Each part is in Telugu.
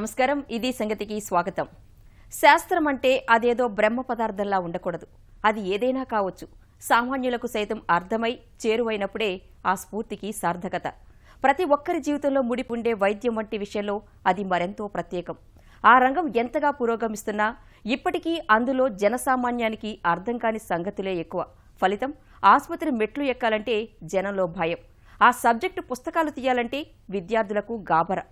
నమస్కారం. ఇది సంగతికి స్వాగతం. శాస్త్రం అంటే అదేదో బ్రహ్మ పదార్థంలా ఉండకూడదు. అది ఏదైనా కావచ్చు. సామాన్యులకు సైతం అర్థమై చేరువైనప్పుడే ఆ స్ఫూర్తికి సార్థకత. ప్రతి ఒక్కరి జీవితంలో ముడిపుండే వైద్యం వంటి విషయంలో అది మరెంతో ప్రత్యేకం. ఆ రంగం ఎంతగా పురోగమిస్తున్నా ఇప్పటికీ అందులో జనసామాన్యానికి అర్థం కాని సంగతులే ఎక్కువ. ఫలితం ఆసుపత్రి మెట్లు ఎక్కాలంటే జనంలో భయం. ఆ సబ్జెక్టు పుస్తకాలు తీయాలంటే విద్యార్థులకు గాబరా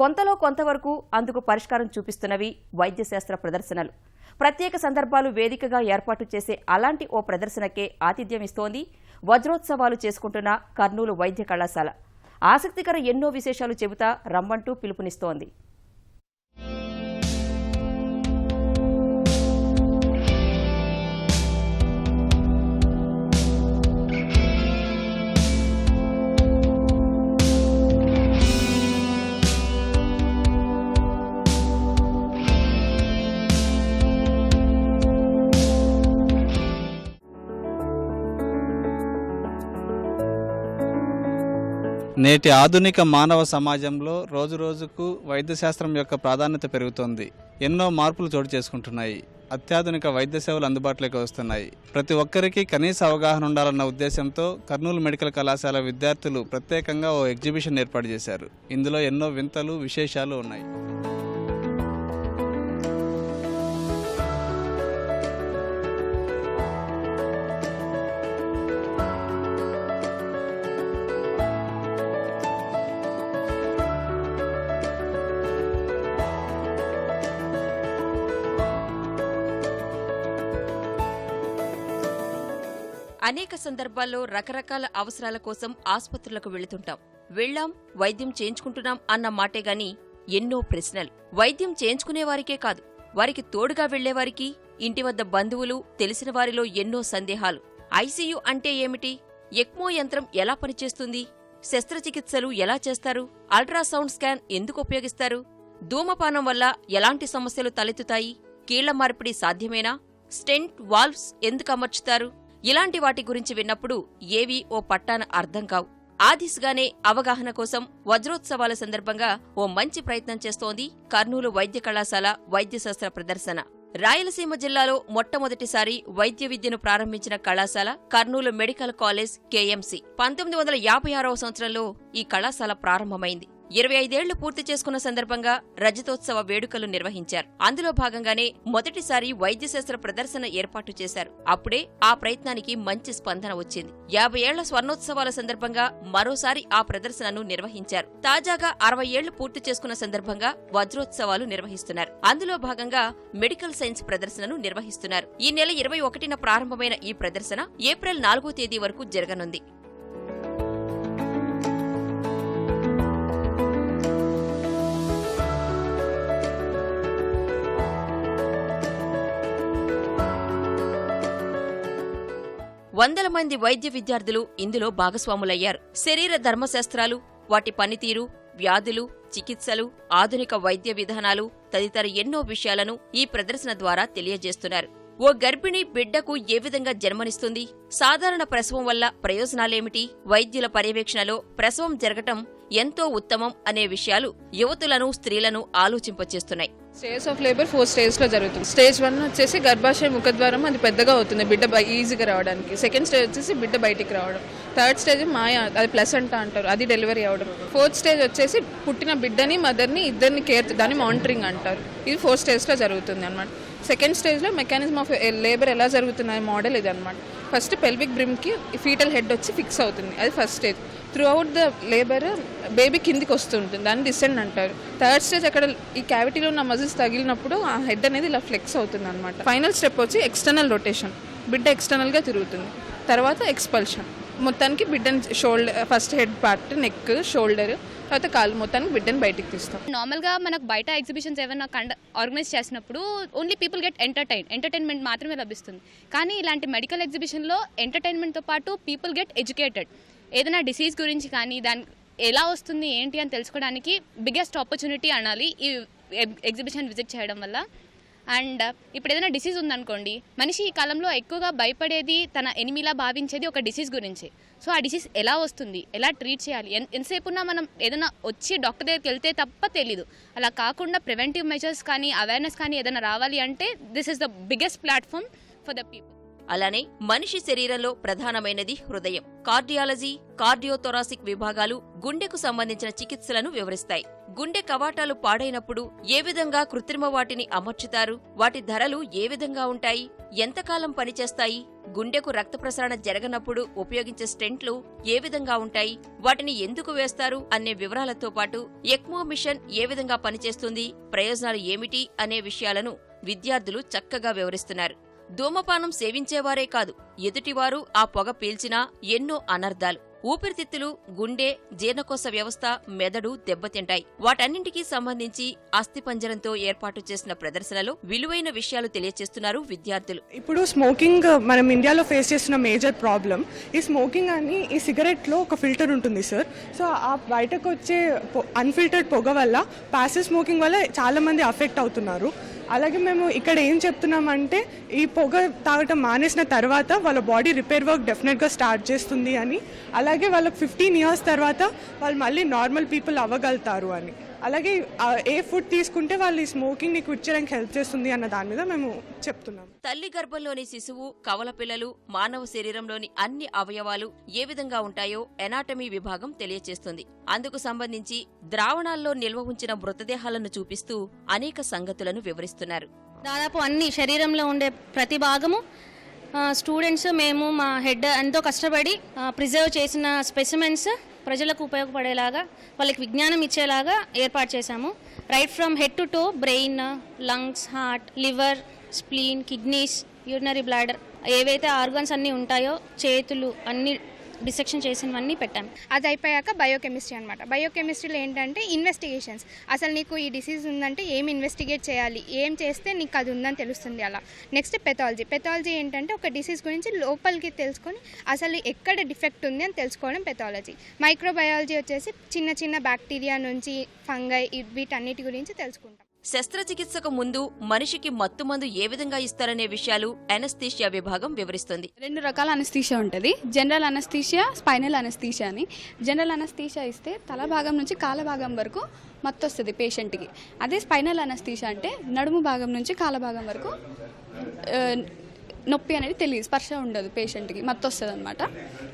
కొంతలో కొంతవరకు అందుకు పరిష్కారం చూపిస్తున్నవి వైద్యశాస్త్ర ప్రదర్శనలు. ప్రత్యేక సందర్భాలు వేదికగా ఏర్పాటు చేసే అలాంటి ఓ ప్రదర్శనకే ఆతిథ్యం ఇస్తోంది వజ్రోత్సవాలు చేసుకుంటున్న కర్నూలు వైద్య కళాశాల. ఆసక్తికర ఎన్నో విశేషాలు చెబుతా రమ్మంటూ పిలుపునిస్తోంది. నేటి ఆధునిక మానవ సమాజంలో రోజు రోజుకు వైద్యశాస్త్రం యొక్క ప్రాధాన్యత పెరుగుతోంది. ఎన్నో మార్పులు చోటు చేసుకుంటున్నాయి. అత్యాధునిక వైద్య సేవలు అందుబాటులోకి వస్తున్నాయి. ప్రతి ఒక్కరికి కనీస అవగాహన ఉండాలన్న ఉద్దేశంతో కర్నూలు మెడికల్ కళాశాల విద్యార్థులు ప్రత్యేకంగా ఓ ఎగ్జిబిషన్ ఏర్పాటు చేశారు. ఇందులో ఎన్నో వింతలు విశేషాలు ఉన్నాయి. అనేక సందర్భాల్లో రకరకాల అవసరాల కోసం ఆసుపత్రులకు వెళుతుంటాం. వెళ్ళాం వైద్యం చేయించుకుంటున్నాం అన్న మాటే గాని ఎన్నో ప్రశ్నలు. వైద్యం చేయించుకునేవారికే కాదు వారికి తోడుగా వెళ్ళేవారికి ఇంటి వద్ద బంధువులు తెలిసిన వారిలో ఎన్నో సందేహాలు. ఐసీయూ అంటే ఏమిటి? ఎక్మో యంత్రం ఎలా పనిచేస్తుంది? శస్త్రచికిత్సలు ఎలా చేస్తారు? అల్ట్రాసౌండ్ స్కాన్ ఎందుకు ఉపయోగిస్తారు? ధూమపానం వల్ల ఎలాంటి సమస్యలు తలెత్తుతాయి? కీళ్ళ మార్పిడి సాధ్యమేనా? స్టెంట్ వాల్వ్స్ ఎందుకు అమర్చుతారు? ఇలాంటి వాటి గురించి విన్నప్పుడు ఏవీ ఓ పట్టాన అర్థం కావు. ఆ దిశగానే అవగాహన కోసం వజ్రోత్సవాల సందర్భంగా ఓ మంచి ప్రయత్నం చేస్తోంది కర్నూలు వైద్య కళాశాల వైద్యశాస్త్ర ప్రదర్శన. రాయలసీమ జిల్లాలో మొట్టమొదటిసారి వైద్య విద్యను ప్రారంభించిన కళాశాల కర్నూలు మెడికల్ కాలేజ్ కేఎంసీ పంతొమ్మిది వందల యాభై ఆరవ సంవత్సరంలో ఈ కళాశాల ప్రారంభమైంది. ఇరవై ఐదేళ్ళు పూర్తి చేసుకున్న సందర్భంగా రజతోత్సవ వేడుకలు నిర్వహించారు. అందులో భాగంగానే మొదటిసారి వైద్యశాస్త్ర ప్రదర్శన ఏర్పాటు చేశారు. అప్పుడే ఆ ప్రయత్నానికి మంచి స్పందన వచ్చింది. యాభై ఏళ్ళ స్వర్ణోత్సవాల సందర్భంగా మరోసారి ఆ ప్రదర్శనను నిర్వహించారు. తాజాగా అరవై ఏళ్ళు పూర్తి చేసుకున్న సందర్భంగా వజ్రోత్సవాలు నిర్వహిస్తున్నారు. అందులో భాగంగా మెడికల్ సైన్స్ ప్రదర్శనను నిర్వహిస్తున్నారు. ఈ నెల ఇరవై ఒకటిన ప్రారంభమైన ఈ ప్రదర్శన ఏప్రిల్ నాలుగో తేదీ వరకు జరగనుంది. వందల మంది వైద్య విద్యార్థులు ఇందులో భాగస్వాములయ్యారు. శరీర ధర్మశాస్త్రాలు వాటి పనితీరు వ్యాధులు చికిత్సలు ఆధునిక వైద్య విధానాలు తదితర ఎన్నో విషయాలను ఈ ప్రదర్శన ద్వారా తెలియజేస్తున్నారు. ఓ గర్భిణి బిడ్డకు ఏ విధంగా జన్మనిస్తుంది? సాధారణ ప్రసవం వల్ల ప్రయోజనాలేమిటి? వైద్యుల పర్యవేక్షణలో ప్రసవం జరగటం ఎంతో ఉత్తమం అనే విషయాలు యువతులను స్త్రీలను ఆలోచింపచేస్తున్నాయి. స్టేజ్ ఆఫ్ లేబర్ ఫోర్ స్టేజ్లో జరుగుతుంది. స్టేజ్ వన్ వచ్చేసి గర్భాశయ ముఖద్వారం అది పెద్దగా అవుతుంది. బిడ్డ ఈజీగా రావడానికి. సెకండ్ స్టేజ్ వచ్చేసి బిడ్డ బయటికి రావడం. థర్డ్ స్టేజ్ మాయ అది ప్లసెంట అంటారు. అది డెలివరీ అవ్వడం. ఫోర్త్ స్టేజ్ వచ్చేసి పుట్టిన బిడ్డని మదర్ని ఇద్దరిని కేర్ దాన్ని మానిటరింగ్ అంటారు. ఇది ఫోర్త్ స్టేజ్లో జరుగుతుంది అనమాట సెకండ్ స్టేజ్లో మెకానిజం ఆఫ్ లేబర్ ఎలా జరుగుతుంది మోడల్ ఇది అనమాట ఫస్ట్ పెల్విక్ బ్రిమ్కి ఫీటల్ హెడ్ వచ్చి ఫిక్స్ అవుతుంది. అది first stage throughout the labour baby కిందికి వస్తుంటుంది. దాన్ని డిసెండ్ అంటారు. థర్డ్ స్టేజ్ అక్కడ ఈ క్యావిటీలో ఉన్న మజిల్స్ తగిలినప్పుడు ఆ హెడ్ అనేది ఇలా ఫ్లెక్స్ అవుతుంది అనమాట ఫైనల్ స్టెప్ వచ్చి ఎక్స్టర్నల్ రొటేషన్ బిడ్డ ఎక్స్టర్నల్గా తిరుగుతుంది. తర్వాత ఎక్స్పల్షన్ మొత్తానికి బిడ్డని shoulder first head part neck shoulder తర్వాత కాలు మొత్తానికి బిడ్డని బయటికి తీస్తాం. నార్మల్గా మనకు బయట ఎగ్జిబిషన్స్ ఏమైనా కండ ఆర్గనైజ్ చేసినప్పుడు only people get entertain entertainment మాత్రమే లభిస్తుంది. కానీ ఇలాంటి మెడికల్ ఎగ్జిబిషన్లో ఎంటర్టైన్మెంట్తో పాటు పీపుల్ గెట్ ఎడ్యుకేటెడ్ ఏదైనా డిసీజ్ గురించి కానీ దాని ఎలా వస్తుంది ఏంటి అని తెలుసుకోవడానికి బిగ్గెస్ట్ ఆపర్చునిటీ అనాలి ఈ ఎగ్జిబిషన్ విజిట్ చేయడం వల్ల. అండ్ ఇప్పుడు ఏదైనా డిసీజ్ ఉందనుకోండి మనిషి ఈ కాలంలో ఎక్కువగా భయపడేది తన ఎనిమిలా భావించేది ఒక డిసీజ్ గురించి. సో ఆ డిసీజ్ ఎలా వస్తుంది ఎలా ట్రీట్ చేయాలి ఎంతసేపు ఉన్నా మనం ఏదైనా వచ్చి డాక్టర్ దగ్గరికి వెళ్తే తప్ప తెలీదు. అలా కాకుండా ప్రివెంటివ్ మెజర్స్ కానీ అవేర్నెస్ కానీ ఏదైనా రావాలి అంటే this is the biggest platform for the people అలానే మనిషి శరీరంలో ప్రధానమైనది హృదయం. కార్డియాలజీ కార్డియోథొరాసిక్ విభాగాలు గుండెకు సంబంధించిన చికిత్సలను వివరిస్తాయి. గుండె కవాటాలు పాడైనప్పుడు ఏ విధంగా కృత్రిమ వాటిని అమర్చుతారు? వాటి ధరలు ఏ విధంగా ఉంటాయి? ఎంతకాలం పనిచేస్తాయి? గుండెకు రక్త ప్రసరణ జరగనప్పుడు ఉపయోగించే స్టెంట్లు ఏ విధంగా ఉంటాయి? వాటిని ఎందుకు వేస్తారు? అనే వివరాలతో పాటు ఎక్మో మిషన్ ఏ విధంగా పనిచేస్తుంది? ప్రయోజనాలు ఏమిటి? అనే విషయాలను విద్యార్థులు చక్కగా వివరిస్తున్నారు. ధూమపానం సేవించేవారే కాదు. ఎదుటివారు ఆ పొగ పీల్చినా ఎన్నో అనర్ధాలు. ఊపిరితిత్తులు గుండె జీర్ణకోశ వ్యవస్థ మెదడు దెబ్బతింటాయి. వాటన్నింటికీ సంబంధించి అస్థిపంజరంతో ఏర్పాటు చేసిన ప్రదర్శనలో విలువైన విషయాలు తెలియజేస్తున్నారు విద్యార్థులు. ఇప్పుడు స్మోకింగ్ మనం ఇండియాలో ఫేస్ చేస్తున్న మేజర్ ప్రాబ్లం ఈ స్మోకింగ్ అని ఈ సిగరెట్లో ఒక ఫిల్టర్ ఉంటుంది సార్. సో ఆ బయటకు వచ్చే అన్ఫిల్టర్డ్ పొగ వల్ల ప్యాసివ్ స్మోకింగ్ వల్ల చాలా మంది అఫెక్ట్ అవుతున్నారు. అలాగే మేము ఇక్కడ ఏం చెప్తున్నామంటే ఈ పొగ తాగటం మానేసిన తర్వాత వాళ్ళ బాడీ రిపేర్ వర్క్ డెఫినెట్గా స్టార్ట్ చేస్తుంది అని. అలాగే వాళ్ళకి ఫిఫ్టీన్ ఇయర్స్ తర్వాత వాళ్ళు మళ్ళీ నార్మల్ పీపుల్ అవ్వగలుగుతారు అని. అలాగే ఏ ఫుడ్ తీసుకుంటే వాళ్ళు ఈ స్మోకింగ్ని క్విట్ చేయడానికి హెల్ప్ చేస్తుంది అన్న దాని మీద మేము చెప్తున్నాం. తల్లి గర్భంలోని శిశువు కవల పిల్లలు మానవ శరీరంలోని అన్ని అవయవాలు ఏ విధంగా ఉంటాయో ఎనాటమీ విభాగం తెలియచేస్తుంది. అందుకు సంబంధించి ద్రావణాల్లో నిల్వ ఉంచిన మృతదేహాలను చూపిస్తూ అనేక సంగతులను వివరిస్తున్నారు. దాదాపు అన్ని శరీరంలో ఉండే ప్రతి భాగము స్టూడెంట్స్ మేము మా హెడ్ ఎంతో కష్టపడి ప్రిజర్వ్ చేసిన స్పెసిమెన్స్ ప్రజలకు ఉపయోగపడేలాగా వాళ్ళకి విజ్ఞానం ఇచ్చేలాగా ఏర్పాటు చేశాము. Right from head to toe brain lungs heart liver spleen kidneys urinary bladder ఏవైతే ఆర్గన్స్ అన్నీ ఉంటాయో చేతులు అన్ని డిసెక్షన్ చేసినవన్నీ పెట్టాను. అది అయిపోయాక బయోకెమిస్ట్రీ అనమాట బయోకెమిస్ట్రీలో ఏంటంటే ఇన్వెస్టిగేషన్స్. అసలు నీకు ఈ డిసీజ్ ఉందంటే ఏం ఇన్వెస్టిగేట్ చేయాలి? ఏం చేస్తే నీకు అది ఉందని తెలుస్తుంది అలా. Next pathology. పెథాలజీ ఏంటంటే ఒక డిసీజ్ గురించి లోపలికి తెలుసుకొని అసలు ఎక్కడ డిఫెక్ట్ ఉంది అని తెలుసుకోవడం పెథాలజీ. మైక్రోబయాలజీ వచ్చేసి చిన్న చిన్న బ్యాక్టీరియా నుంచి ఫంగై వీటన్నిటి గురించి తెలుసుకుంటాం. శస్త్రచికిత్సకు ముందు మనిషికి మత్తుమందు ఏ విధంగా ఇస్తారనే విషయాలు అనస్థీషియా విభాగం వివరిస్తుంది. రెండు రకాల అనస్థీషియా ఉంటుంది. జనరల్ అనస్థీషియా స్పైనల్ అనస్థీషియా అని. జనరల్ అనస్థీషియా ఇస్తే తల భాగం నుంచి కాల భాగం వరకు మత్తు వస్తుంది పేషెంట్కి అదే స్పైనల్ అనస్థీషియా అంటే నడుము భాగం నుంచి కాల భాగం వరకు నొప్పి అనేది తెలియదు స్పర్శ ఉండదు పేషెంట్కి మత్తు వస్తుంది అనమాట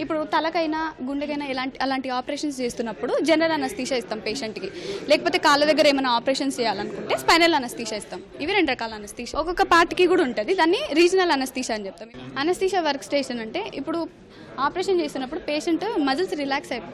ఇప్పుడు తలకైనా గుండెకైనా ఎలాంటి అలాంటి ఆపరేషన్స్ చేస్తున్నప్పుడు జనరల్ అనస్థీషియా ఇస్తాం పేషెంట్కి లేకపోతే కాళ్ళ దగ్గర ఏమైనా ఆపరేషన్స్ చేయాలనుకుంటే స్పైనల్ అనస్థీషియా ఇస్తాం. ఇవి రెండు రకాల అనస్థీషియా ఒక్కొక్క పార్ట్కి కూడా ఉంటుంది దాన్ని రీజనల్ అనస్థీషియా అని చెప్తాం. అనస్థీషియా వర్క్ స్టేషన్ అంటే ఇప్పుడు ఆపరేషన్ చేస్తున్నప్పుడు పేషెంట్ మజిల్స్ రిలాక్స్ అయిపో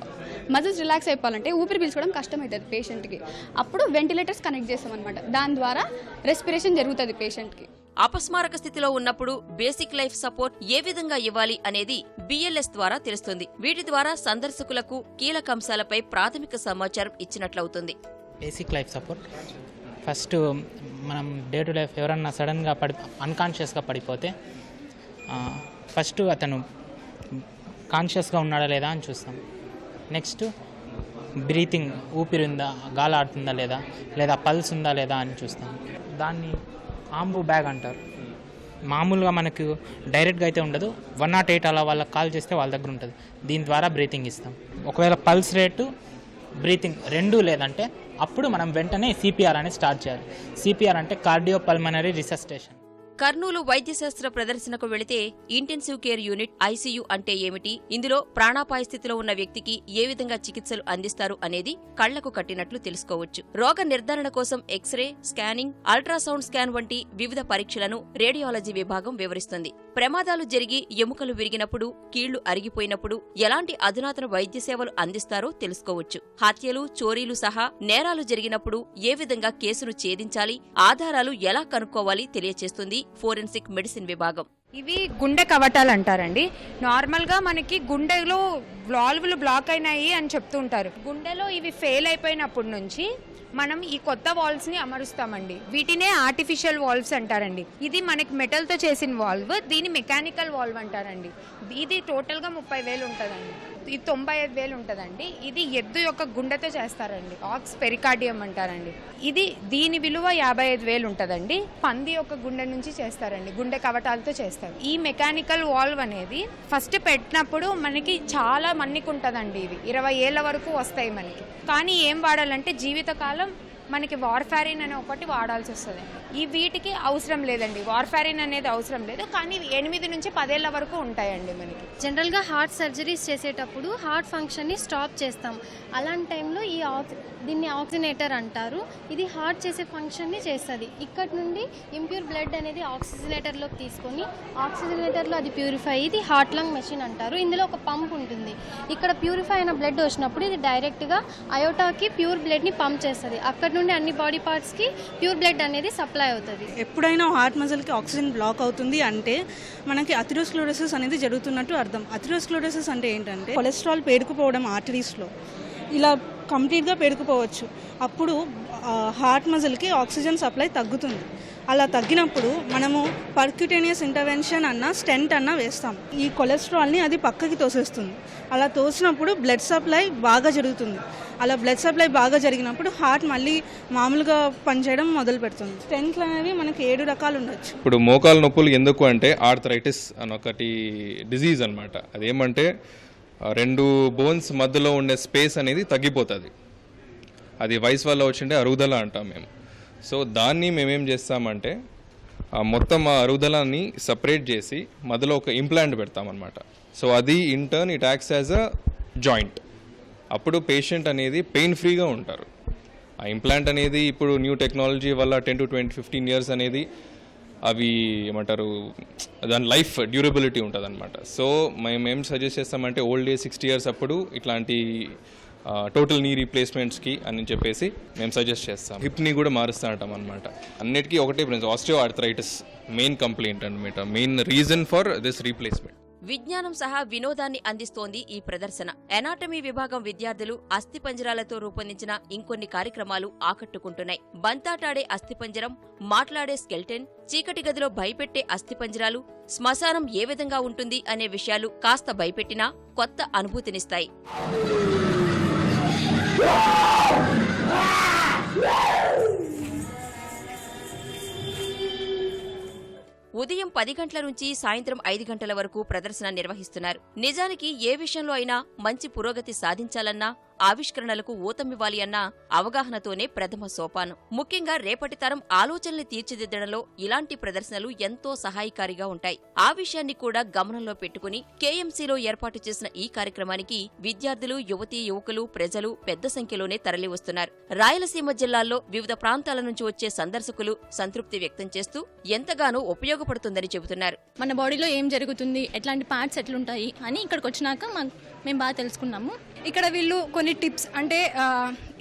మజిల్స్ రిలాక్స్ అయిపోవాలంటే ఊపిరి పీల్చుకోవడం కష్టం అవుతుంది పేషెంట్కి అప్పుడు వెంటిలేటర్స్ కనెక్ట్ చేస్తాం అనమాట దాని ద్వారా రెస్పిరేషన్ జరుగుతుంది పేషెంట్కి అపస్మారక స్థితిలో ఉన్నప్పుడు బేసిక్ లైఫ్ సపోర్ట్ ఏ విధంగా ఇవ్వాలి అనేది బిఎల్ఎస్ ద్వారా తెలుస్తుంది. వీటి ద్వారా సందర్శకులకు కీలక అంశాలపై ప్రాథమిక సమాచారం ఇచ్చినట్లవుతుంది. Basic life support. ఫస్ట్ మనం డే టు లైఫ్ ఎవరన్నా సడన్గా పడి అన్కాన్షియస్గా పడిపోతే ఫస్ట్ అతను కాన్షియస్గా ఉన్నాడా లేదా అని చూస్తాం. నెక్స్ట్ బ్రీతింగ్ ఊపిరి ఉందా గాలి ఆడుతుందా లేదా లేదా పల్స్ ఉందా లేదా అని చూస్తాం. దాన్ని ఆంబు బ్యాగ్ అంటారు. మామూలుగా మనకు డైరెక్ట్గా అయితే ఉండదు. వన్ నాట్ ఎయిట్ అలా వాళ్ళకి కాల్ చేస్తే వాళ్ళ దగ్గర ఉంటుంది. దీని ద్వారా బ్రీతింగ్ ఇస్తాం. ఒకవేళ పల్స్ రేటు బ్రీతింగ్ రెండు లేదంటే అప్పుడు మనం వెంటనే సిపిఆర్ అనేది స్టార్ట్ చేయాలి. సిపిఆర్ అంటే కార్డియో పల్మనరీ రిసస్టేషన్. కర్నూలు వైద్యశాస్త్ర ప్రదర్శనకు వెళితే ఇంటెన్సివ్ కేర్ యూనిట్ ఐసీయూ అంటే ఏమిటి? ఇందులో ప్రాణాపాయ స్థితిలో ఉన్న వ్యక్తికి ఏ విధంగా చికిత్సలు అందిస్తారు అనేది కళ్ళకు కట్టినట్లు తెలుసుకోవచ్చు. రోగ నిర్ధారణ కోసం ఎక్స్రే స్కానింగ్ అల్ట్రాసౌండ్ స్కాన్ వంటి వివిధ పరీక్షలను రేడియాలజీ విభాగం వివరిస్తుంది. ప్రమాదాలు జరిగి ఎముకలు విరిగినప్పుడు కీళ్ళు అరిగిపోయినప్పుడు ఎలాంటి అధునాతన వైద్య సేవలు అందిస్తారో తెలుసుకోవచ్చు. హత్యలు చోరీలు సహా నేరాలు జరిగినప్పుడు ఏ విధంగా కేసును ఛేదించాలి ఆధారాలు ఎలా కనుక్కోవాలి తెలియచేస్తుంది ఫోరెన్సిక్ మెడిసిన్ విభాగం. ఇవి గుండె కవటాలు అంటారండి. నార్మల్గా మనకి గుండెలో వాల్వులు బ్లాక్ అయినాయి అని చెప్తూ ఉంటారు. గుండెలో ఇవి ఫెయిల్ అయిపోయినప్పటి నుంచి మనం ఈ కొత్త వాల్స్ని అమరుస్తామండి. వీటినే ఆర్టిఫిషియల్ వాల్వ్స్ అంటారండి. ఇది మనకి మెటల్తో చేసిన వాల్వ్ దీని మెకానికల్ వాల్వ్ అంటారండి. ఇది టోటల్గా ముప్పై వేలు ఉంటుందండి. ఇది తొంభై ఐదు వేలు ఉంటుందండి. ఇది ఎద్దు యొక్క గుండెతో చేస్తారండి. ఆక్స్ పెరికార్డియం అంటారండి. ఇది దీని విలువ యాభై ఐదు వేలు ఉంటుందండి. పంది యొక్క గుండె నుంచి చేస్తారండి. గుండె కవటాలతో చేస్తారు. ఈ మెకానికల్ వాల్వ్ అనేది ఫస్ట్ పెట్టినప్పుడు మనకి చాలా మన్నిక ఉంటుందండి ఇది ఇరవై ఏళ్ళ వరకు వస్తాయి మనకి. కానీ ఏం వాడాలంటే జీవితకాలం మనకి వార్ఫారిన్ అనే ఒకటి వాడాల్సి వస్తుంది. ఈ వీటికి అవసరం లేదండి. వార్ఫారిన్ అనేది అవసరం లేదు. కానీ ఎనిమిది నుంచి పదేళ్ళ వరకు ఉంటాయండి మనకి. జనరల్గా హార్ట్ సర్జరీస్ చేసేటప్పుడు హార్ట్ ఫంక్షన్ని స్టాప్ చేస్తాం. అలాంటి టైంలో ఈ ఆక్సి దీన్ని ఆక్సినేటర్ అంటారు. ఇది హార్ట్ చేసే ఫంక్షన్ని చేస్తుంది. ఇక్కడ నుండి ఇంప్యూర్ బ్లడ్ అనేది ఆక్సిజనేటర్లోకి తీసుకొని ఆక్సిజనేటర్లో అది ప్యూరిఫై ఇది హార్ట్ లంగ్ మెషిన్ అంటారు. ఇందులో ఒక పంప్ ఉంటుంది. ఇక్కడ ప్యూరిఫై అయిన బ్లడ్ వచ్చినప్పుడు ఇది డైరెక్ట్గా అయోటాకి ప్యూర్ బ్లడ్ని పంప్ చేస్తుంది. అక్కడ నుండి అన్ని బాడీ పార్ట్స్కి ప్యూర్ బ్లడ్ అనేది సప్లై అవుతుంది. ఎప్పుడైనా హార్ట్ మజిల్కి ఆక్సిజన్ బ్లాక్ అవుతుంది అంటే మనకి అథిరోస్క్లోరోసిస్ అనేది జరుగుతున్నట్టు అర్థం. అథిరోస్క్లోరోసిస్ అంటే ఏంటంటే కొలెస్ట్రాల్ పేరుకుపోవడం ఆర్టరీస్లో. ఇలా కంప్లీట్గా పేరుకుపోవచ్చు. అప్పుడు హార్ట్ మజిల్కి ఆక్సిజన్ సప్లై తగ్గుతుంది. అలా తగ్గినప్పుడు మనము పర్క్యూటేనియస్ ఇంటర్వెన్షన్ అన్న స్టెంట్ అన్న వేస్తాం. ఈ కొలెస్ట్రాల్ని అది పక్కకి తోసేస్తుంది. అలా తోసినప్పుడు బ్లడ్ సప్లై బాగా జరుగుతుంది. అలా బ్లడ్ సప్లై బాగా జరిగినప్పుడు హార్ట్ మళ్ళీ మామూలుగా పనిచేయడం మొదలు పెడుతుంది. స్టెంట్లు అనేవి మనకి ఏడు రకాలు ఉండొచ్చు. ఇప్పుడు మోకాలు నొప్పులు ఎందుకు అంటే ఆర్థరైటిస్ అని ఒకటి డిజీజ్ అనమాట అదేమంటే రెండు బోన్స్ మధ్యలో ఉండే స్పేస్ అనేది తగ్గిపోతుంది. అది వయసు వల్ల వచ్చిండే అరుగుదల అంటాం మేము. సో దాన్ని మేమేం చేస్తామంటే ఆ మొత్తం ఆ అరుగుదలని సపరేట్ చేసి మధ్యలో ఒక ఇంప్లాంట్ పెడతామన్నమాట. సో అది intern it acts as a joint అప్పుడు పేషెంట్ అనేది పెయిన్ ఫ్రీగా ఉంటారు. ఆ ఇంప్లాంట్ అనేది ఇప్పుడు న్యూ టెక్నాలజీ వల్ల ten to twenty fifteen years అనేది అవి ఏమంటారు దాని లైఫ్ డ్యూరబిలిటీ ఉంటుంది అనమాట సో మేము ఏం సజెస్ట్ చేస్తామంటే ఓల్డ్ ఏజ్ సిక్స్టీ ఇయర్స్ అప్పుడు ఇట్లాంటి టోటల్ నీ రీప్లేస్మెంట్స్కి అని చెప్పేసి మేము సజెస్ట్ చేస్తాం హిప్ని కూడా మారుస్తూ ఉంటాం అనమాట అన్నిటికీ ఒకటే prince osteo arthritis main complaint అనమాట main reason for this replacement విజ్ఞానం సహా వినోదాన్ని అందిస్తోంది ఈ ప్రదర్శన. ఎనాటమీ విభాగం విద్యార్థులు అస్థిపంజరాలతో రూపొందించిన ఇంకొన్ని కార్యక్రమాలు ఆకట్టుకుంటున్నాయి. బంతాటాడే అస్థిపంజరం మాట్లాడే స్కెల్టెన్ చీకటి గదిలో భయపెట్టే అస్థిపంజరాలు శ్మశానం ఏ విధంగా ఉంటుంది అనే విషయాలు కాస్త భయపెట్టినా కొత్త అనుభూతినిస్తాయి. ఉదయం పది గంటల నుంచి సాయంత్రం ఐదు గంటల వరకు ప్రదర్శన నిర్వహిస్తున్నారు. నిజానికి ఏ విషయంలో అయినా మంచి పురోగతి సాధించాలన్నా ఆవిష్కరణలకు ఊతమివ్వాలి అన్న అవగాహనతోనే ప్రథమ సోపానం. ముఖ్యంగా రేపటి తరం ఆలోచనల్ని తీర్చిదిద్దడంలో ఇలాంటి ప్రదర్శనలు ఎంతో సహాయకారిగా ఉంటాయి. ఆ విషయాన్ని కూడా గమనంలో పెట్టుకుని కేఎంసీలో ఏర్పాటు చేసిన ఈ కార్యక్రమానికి విద్యార్థులు యువతీ యువకులు ప్రజలు పెద్ద సంఖ్యలోనే తరలివస్తున్నారు. రాయలసీమ జిల్లాల్లో వివిధ ప్రాంతాల నుంచి వచ్చే సందర్శకులు సంతృప్తి వ్యక్తం చేస్తూ ఎంతగానో ఉపయోగపడుతుందని చెబుతున్నారు. మన బాడీలో ఏం జరుగుతుంది? ఎట్లాంటి పార్ట్స్ ఎట్లుంటాయి? అని ఇక్కడికి వచ్చినాక మేము బాగా తెలుసుకున్నాము. ఇక్కడ వీళ్ళు కొన్ని టిప్స్ అంటే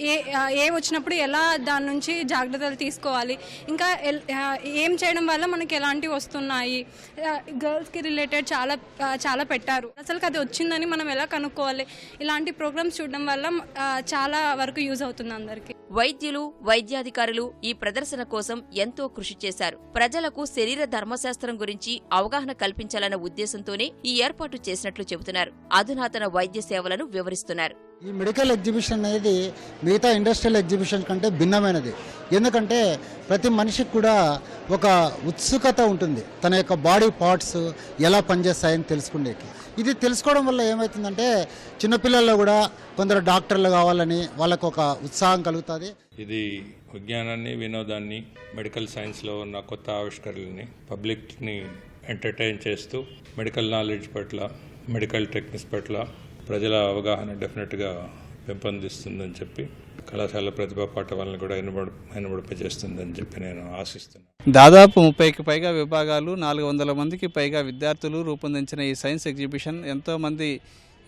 ఏ ఏ వచ్చినప్పుడు ఎలా దాని నుంచి జాగ్రత్తలు తీసుకోవాలి ఇంకా ఎల్- ఏం చేయడం వల్ల మనకి ఎలాంటివి వస్తున్నాయి గర్ల్స్కి రిలేటెడ్ చాలా చాలా పెట్టారు. అసలు అది వచ్చిందని మనం ఎలా కనుక్కోవాలి ఇలాంటి ప్రోగ్రామ్స్ చూడడం వల్ల చాలా వరకు యూజ్ అవుతుంది అందరికీ. వైద్యులు వైద్యాధికారులు ఈ ప్రదర్శన కోసం ఎంతో కృషి చేశారు. ప్రజలకు శరీర ధర్మశాస్త్రం గురించి అవగాహన కల్పించాలన్న ఉద్దేశంతోనే ఈ ఏర్పాటు చేసినట్లు చెబుతున్నారు. అధునాతన వైద్య సేవలను వివరిస్తున్నారు. ఈ మెడికల్ ఎగ్జిబిషన్ అనేది మిగతా ఇండస్ట్రియల్ ఎగ్జిబిషన్ కంటే భిన్నమైనది. ఎందుకంటే ప్రతి మనిషికి కూడా ఒక ఉత్సుకత ఉంటుంది. తన యొక్క బాడీ పార్ట్స్ ఎలా పనిచేస్తాయని తెలుసుకునేకి. ఇది తెలుసుకోవడం వల్ల ఏమవుతుందంటే చిన్నపిల్లల్లో కూడా కొందరు డాక్టర్లు కావాలని వాళ్ళకు ఒక ఉత్సాహం కలుగుతుంది. ఇది విజ్ఞానాన్ని వినోదాన్ని మెడికల్ సైన్స్లో ఉన్న కొత్త ఆవిష్కరణల్ని పబ్లిక్ని ఎంటర్టైన్ చేస్తూ మెడికల్ నాలెడ్జ్ పట్ల మెడికల్ టెక్నిక్స్ పట్ల ప్రజల అవగాహన డెఫినెట్గా పెంపొందిస్తుందని చెప్పి కళాశాల ప్రతిభా పాఠవాలను కూడా ఎనబడి ఎనబడిపజేస్తుందని చెప్పి నేను ఆశిస్తున్నాను. దాదాపు ముప్పైకి పైగా విభాగాలు నాలుగు వందల మందికి పైగా విద్యార్థులు రూపొందించిన ఈ సైన్స్ ఎగ్జిబిషన్ ఎంతోమంది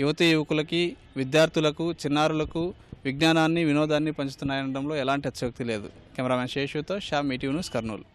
యువతి యువకులకి విద్యార్థులకు చిన్నారులకు విజ్ఞానాన్ని వినోదాన్ని పంచుతున్నాయనడంలో ఎలాంటి అతిశయోక్తి లేదు. కెమెరామెన్ శేషుతో షా మీటివ్ న్యూస్ కర్నూలు.